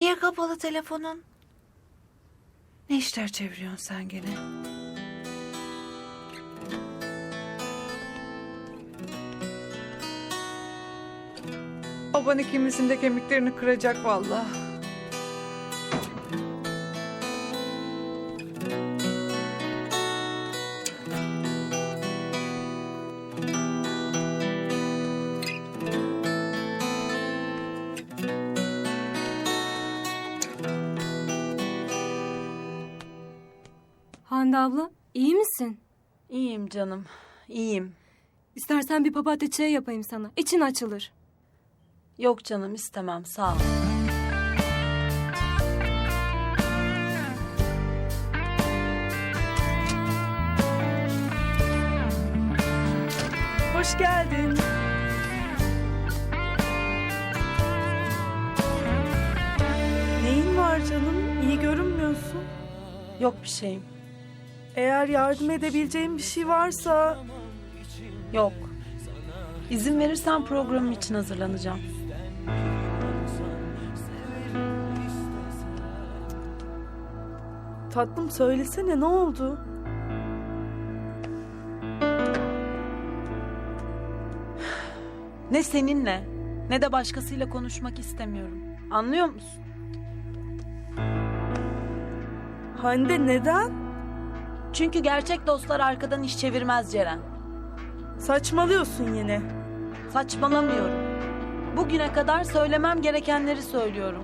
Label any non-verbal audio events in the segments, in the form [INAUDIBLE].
Niye kapalı telefonun? Ne işler çeviriyorsun sen gene? Baban ikimizin de kemiklerini kıracak vallahi. Hande abla iyi misin? İyiyim canım, iyiyim. İstersen bir papatya çayı yapayım sana. İçin açılır. Yok canım istemem, sağ ol. Hoş geldin. Neyin var canım? İyi görünmüyorsun. Yok bir şeyim, Eğer yardım edebileceğim bir şey varsa yok. İzin verirsen programım için hazırlanacağım. tatlım söylesene ne oldu? Ne seninle, ne de başkasıyla konuşmak istemiyorum. Anlıyor musun? Hande neden? Çünkü gerçek dostlar arkadan iş çevirmez Ceren. Saçmalıyorsun yine. Saçmalamıyorum. Bugüne kadar söylemem gerekenleri söylüyorum.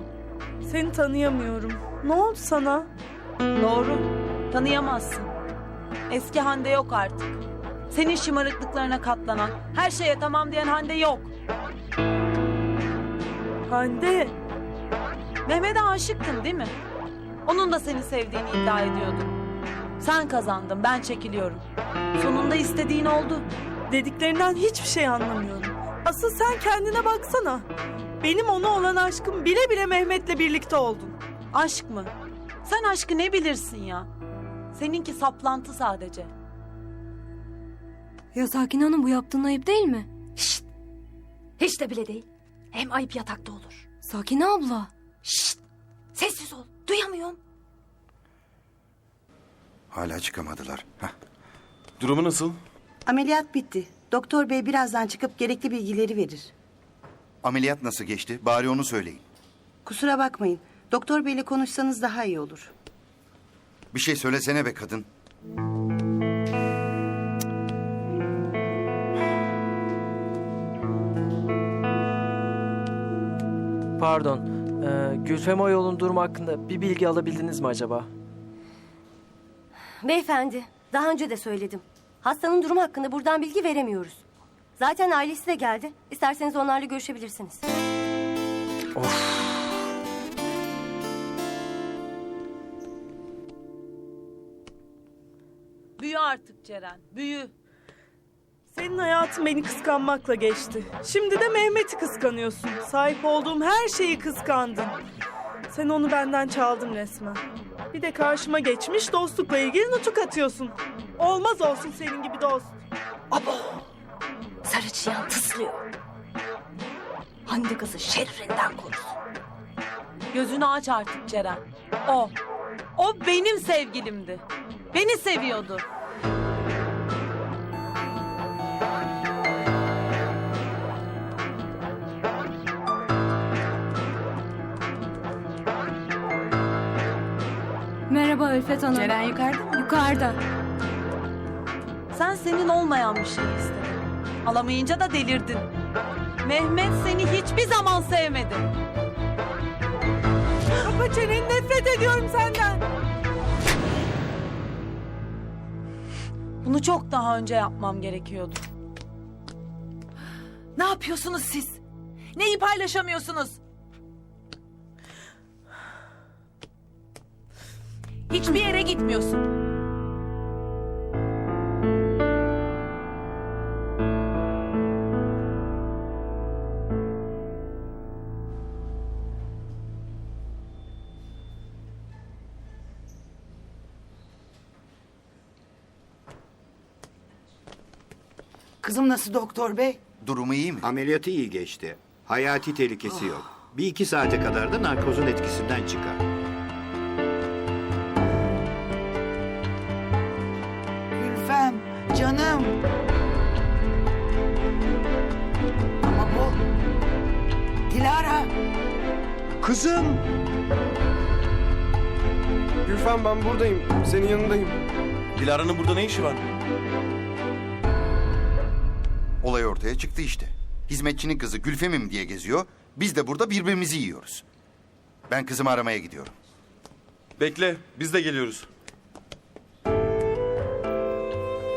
Seni tanıyamıyorum. Ne oldu sana? Doğru, tanıyamazsın. Eski Hande yok artık. Senin şımarıklıklarına katlanan, her şeye tamam diyen Hande yok. Hande Mehmet'e aşıktın değil mi? Onun da seni sevdiğini iddia ediyordu. Sen kazandın, ben çekiliyorum. Sonunda istediğin oldu. dediklerinden hiçbir şey anlamıyorum. Asıl sen kendine baksana. Benim ona olan aşkım bile bile Mehmet'le birlikte oldun. Aşk mı? Sen aşkı ne bilirsin ya? Seninki saplantı sadece. Ya Sakin Hanım bu yaptığın ayıp değil mi? Şşt! Hiç de bile değil. Hem ayıp yatakta olur. Sakin abla. Şşt! Sessiz ol. Duyamıyorum. Hala çıkamadılar. Heh. Durumu nasıl? Ameliyat bitti. Doktor bey birazdan çıkıp gerekli bilgileri verir. Ameliyat nasıl geçti? Bari onu söyleyin. Kusura bakmayın. Doktor beyle konuşsanız daha iyi olur. Bir şey söylesene be kadın. Pardon, ee, Gülfem Oyoğlu'nun durumu hakkında bir bilgi alabildiniz mi acaba? Beyefendi, daha önce de söyledim. Hastanın durumu hakkında buradan bilgi veremiyoruz. Zaten ailesi de geldi. İsterseniz onlarla görüşebilirsiniz. Büyü artık Ceren, büyü. Senin hayatın beni kıskanmakla geçti. Şimdi de Mehmet'i kıskanıyorsun. Sahip olduğum her şeyi kıskandın. Sen onu benden çaldın resmen. Bir de karşıma geçmiş dostlukla ilgili nutuk atıyorsun. Olmaz olsun senin gibi dost. Sarı çıyan tıslıyor. Hande kızı şerrinden korusun. Gözünü aç artık Ceren. O, o benim sevgilimdi. Beni seviyordu. Merhaba Ülfet Hanım. Ceren yukarıda mı? Yukarıda. Sen senin olmayan bir şeyi istedin. Alamayınca da delirdin. Mehmet seni hiçbir zaman sevmedi. Kapa çeneni nefret ediyorum senden. Bunu çok daha önce yapmam gerekiyordu. Ne yapıyorsunuz siz? Neyi paylaşamıyorsunuz? Hiçbir yere gitmiyorsun. Kızım nasıl doktor bey? Durumu iyi mi? Ameliyatı iyi geçti. Hayati tehlikesi yok. Bir iki saate kadar da narkozun etkisinden çıkar. Kızım! Gülfem ben buradayım. Senin yanındayım. Dilara'nın burada ne işi var? Olay ortaya çıktı işte. Hizmetçinin kızı Gülfem'im diye geziyor. Biz de burada birbirimizi yiyoruz. Ben kızımı aramaya gidiyorum. Bekle, biz de geliyoruz.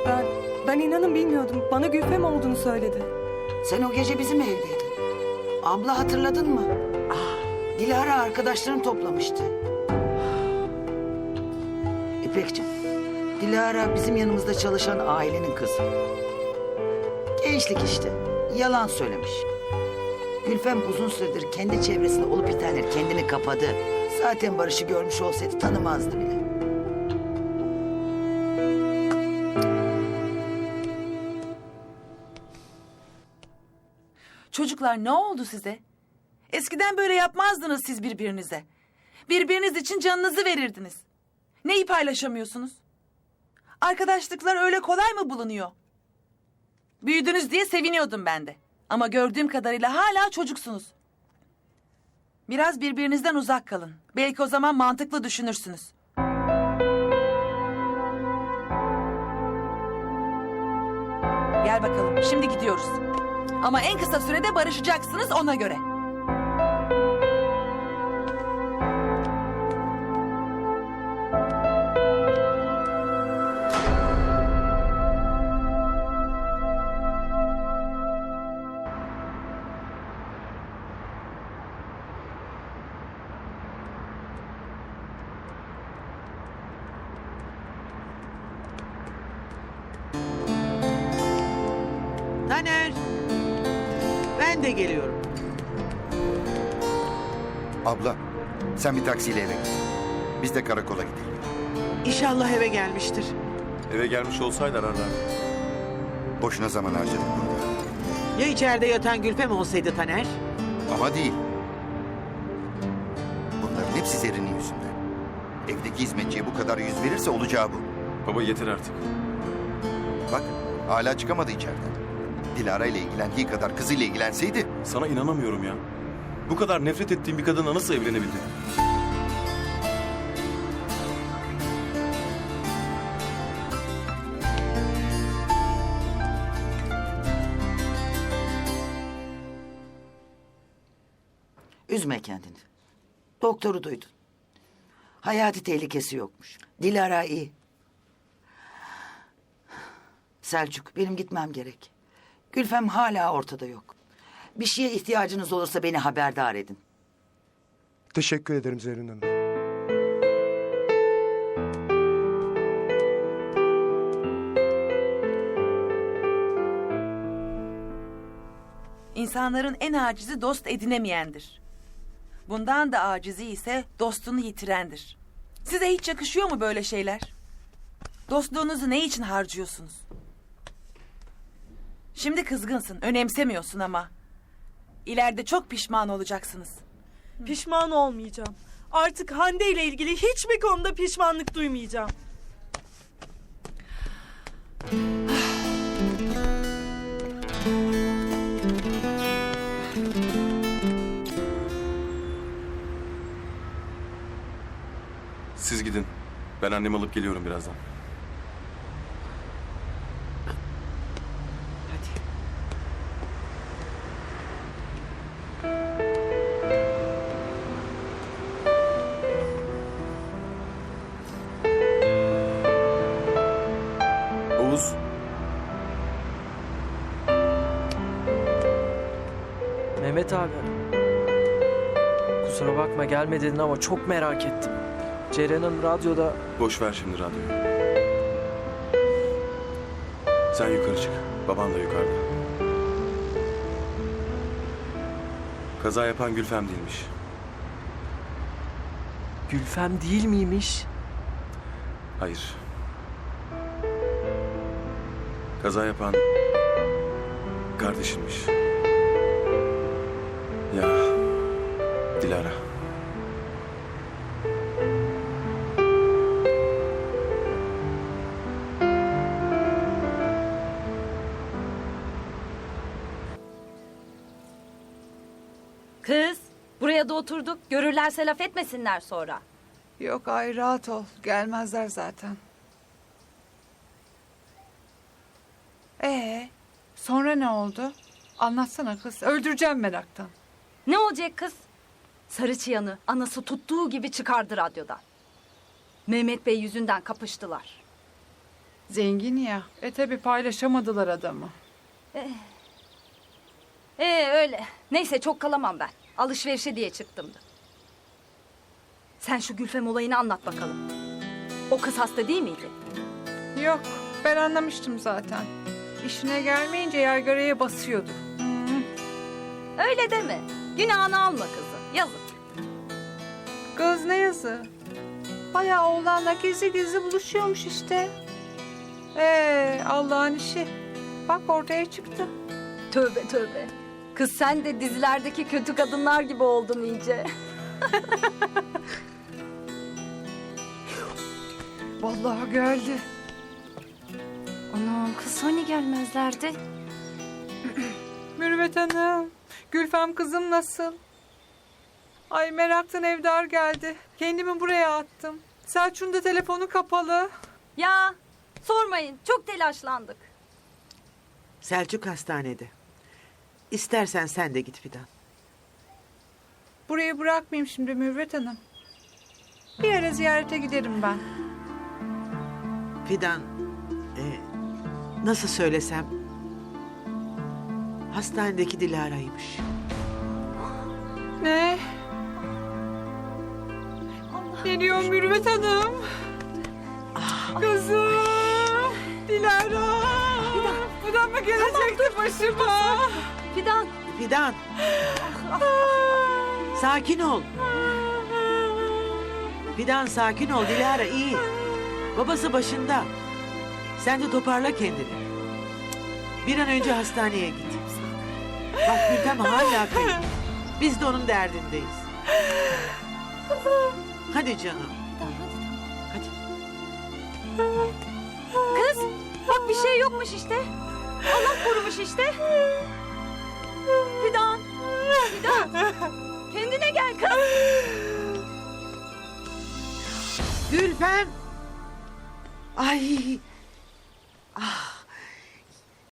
Ben, ben inanın bilmiyordum. Bana Gülfem olduğunu söyledi. Sen o gece bizim evdeydin. Abla hatırladın mı? Dilara arkadaşlarını toplamıştı. İpekciğim, Dilara bizim yanımızda çalışan ailenin kızı. Gençlik işte. Yalan söylemiş. Gülfem uzun süredir kendi çevresinde olup bitenler kendini kapadı. Zaten Barış'ı görmüş olsaydı tanımazdı bile. Çocuklar ne oldu size? Eskiden böyle yapmazdınız siz birbirinize. Birbiriniz için canınızı verirdiniz. Neyi paylaşamıyorsunuz? Arkadaşlıklar öyle kolay mı bulunuyor? Büyüdünüz diye seviniyordum ben de. Ama gördüğüm kadarıyla hala çocuksunuz. Biraz birbirinizden uzak kalın. Belki o zaman mantıklı düşünürsünüz. Gel bakalım. Şimdi gidiyoruz. Ama en kısa sürede barışacaksınız ona göre. Taner. Ben de geliyorum. Abla, sen bir taksiyle eve git. Biz de karakola gidelim. İnşallah eve gelmiştir. Eve gelmiş olsaydı ararlardı. Boşuna zaman harcadık burada. Ya içeride yatan Gülfem olsaydı Taner? Ama değil. Bunların hepsi Zerrin'in yüzünden. Evdeki hizmetçiye bu kadar yüz verirse olacağı bu. Baba yeter artık. Bak, hala çıkamadı içeriden. Dilara ile ilgilendiği kadar kızıyla ilgilenseydi... Sana inanamıyorum ya. Bu kadar nefret ettiğim bir kadınla nasıl evlenebildin? Üzme kendini. Doktoru duydun. Hayati tehlikesi yokmuş. Dilara iyi. Selçuk, benim gitmem gerek. Gülfem hala ortada yok. Bir şeye ihtiyacınız olursa beni haberdar edin. Teşekkür ederim Zerrin Hanım. İnsanların en acizi dost edinemeyendir. Bundan da acizi ise dostunu yitirendir. Size hiç yakışıyor mu böyle şeyler? Dostluğunuzu ne için harcıyorsunuz? Şimdi kızgınsın, önemsemiyorsun ama. İleride çok pişman olacaksınız. Pişman olmayacağım. Artık Hande ile ilgili hiçbir konuda pişmanlık duymayacağım. Siz gidin. Ben annemi alıp geliyorum birazdan. Mehmet abi. Kusura bakma gelme dedin ama çok merak ettim. Ceren'in radyoda Boş ver şimdi radyoyu. Sen yukarı çık. Baban da yukarıda. Kaza yapan Gülfem değilmiş. Gülfem değil miymiş? Hayır. Kaza yapan kardeşinmiş. Ya Dilara. Kız buraya da oturduk. Görürlerse laf etmesinler sonra. Yok ay rahat ol. Gelmezler zaten. Ee, sonra ne oldu? Anlatsana kız. Öldüreceğim meraktan. Ne olacak kız? Sarı çıyanı anası tuttuğu gibi çıkardı radyodan. Mehmet Bey yüzünden kapıştılar. Zengin ya. E tabi paylaşamadılar adamı. Ee öyle. Neyse çok kalamam ben. Alışverişe diye çıktımdı. Sen şu Gülfem olayını anlat bakalım. O kız hasta değil miydi? Yok ben anlamıştım zaten. İşine gelmeyince yargaraya basıyordu. Öyle deme. Günahını alma kızı. Yazık. Kız ne yazı? Bayağı oğlanla gizli gizli buluşuyormuş işte. Ee Allah'ın işi. Bak ortaya çıktı. Tövbe tövbe. Kız sen de dizilerdeki kötü kadınlar gibi oldun iyice. [LAUGHS] Vallahi geldi. Anam kız hani gelmezlerdi? Mürüvvet Hanım, Gülfem kızım nasıl? Ay meraktan evdar geldi. Kendimi buraya attım. Selçuk'un da telefonu kapalı. Ya sormayın çok telaşlandık. Selçuk hastanede. İstersen sen de git Fidan. Burayı bırakmayayım şimdi Mürüvvet Hanım. Bir ara ziyarete giderim ben. Fidan, e, nasıl söylesem... Hastanedeki Dilara'ymış. Ne? Ne diyor Mürüvvet Hanım? Kızım! Dilara! Bu da mı gelecekti başıma? Fidan Fidan, sakin ol. Fidan sakin ol, Dilara iyi. Babası başında. Sen de toparla kendini. Bir an önce hastaneye git. Bak Gülfem hala kayıp. Biz de onun derdindeyiz. Hadi canım. Hadi. kız bak bir şey yokmuş işte. Allah korumuş işte. Fidan. Fidan. Kendine gel kız. Gülfem. Ay.